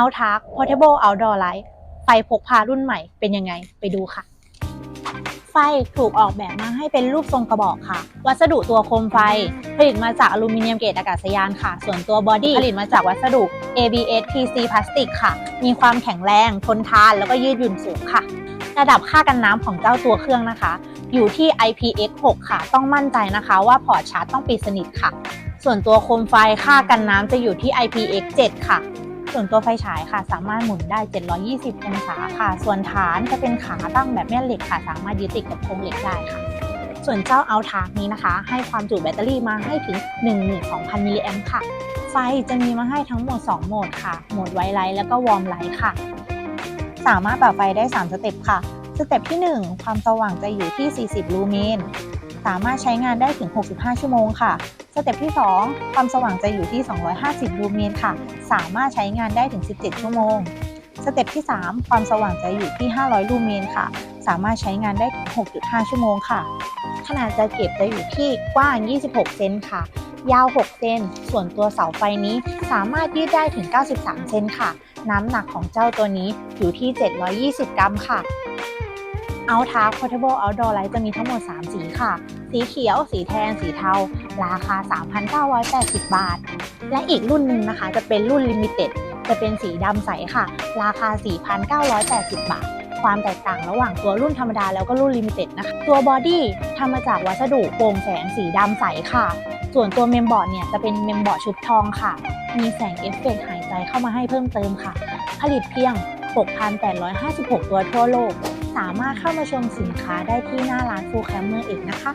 Outark Portable Outdoor Light ไฟพกพารุ่นใหม่เป็นยังไงไปดูค่ะ ไฟถูกออกแบบมาให้เป็นรูปทรงกระบอกค่ะ วัสดุตัวโคมไฟ ผลิตมาจากอลูมิเนียมเกรดอากาศยานค่ะ ส่วนตัวบอดี้ผลิตมาจากวัสดุ ABS PC พลาสติกค่ะ มีความแข็งแรงทนทานแล้วก็ยืดหยุ่นสูงค่ะ ระดับค่ากันน้ำของเจ้าตัวเครื่องนะคะ อยู่ที่ IPX6 ค่ะ ต้องมั่นใจนะคะว่าพอร์ตชาร์จต้องปิดสนิทค่ะส่วนตัวโคมไฟค่ากันน้ำจะอยู่ที่ IPX7 ค่ะ ส่วนตัวไฟฉายค่ะสามารถหมุนได้ 720 องศาค่ะ ส่วนฐานจะเป็นขาตั้งแบบแม่เหล็กค่ะ สามารถยึดติดกับโครงเหล็กได้ค่ะ ส่วนเจ้าเอาทาร์นี้นะคะ ให้ความจุแบตเตอรี่มาให้ถึง 12,000 มิลลิแอมป์ค่ะ ไฟจะมีมาให้ทั้งหมด 2 โหมดค่ะ โหมดไวไลท์แล้วก็วอร์มไลท์ค่ะ สามารถปรับไฟได้ 3 สเต็ปค่ะ สเต็ปที่ 1 ความสว่างจะอยู่ที่ 40 ลูเมน สามารถใช้งานได้ถึง 65 ชั่วโมงค่ะ สเต็ปที่ 2 ความสว่างจะอยู่ที่ 250 ลูเมนค่ะ สามารถใช้งานได้ถึง 17 ชั่วโมง สเต็ปที่ 3 ความสว่างจะอยู่ที่ 500 ลูเมนค่ะ สามารถใช้งานได้ถึง6.5 ชั่วโมงค่ะ ขนาดจะเก็บจะอยู่ที่กว้าง 26 เซนค่ะ ยาว 6 เซน ส่วนตัวเสาไฟนี้สามารถยืดได้ถึง 93 เซนค่ะ น้ำหนักของเจ้าตัวนี้อยู่ที่ 720 กรัมค่ะ เอาทาร์ Portable Outdoor Light จะมีทั้งหมด 3 สีค่ะ สีเขียว สีแทน สีเทา ราคา 3,980 บาท และอีกรุ่นหนึ่งนะคะ จะเป็นรุ่น Limited จะเป็นสีดำใสค่ะ ราคา 4,980 บาท ความแตกต่างระหว่างตัวรุ่นธรรมดาแล้วก็รุ่น Limited นะคะ ตัวบอดี้ทำมาจากวัสดุโปร่งแสงสีดำใสค่ะ ส่วนตัวเมมบอร์ดเนี่ยจะเป็นเมมบอร์ดชุบทองค่ะ มีแสงเอฟเฟกต์หายใจเข้ามาให้เพิ่มเติมค่ะ ผลิตเพียง 6,856 ตัวทั่วโลก สามารถเข้ามาชมสินค้าได้ที่หน้าร้านฟูแคมเมอร์เอกนะคะ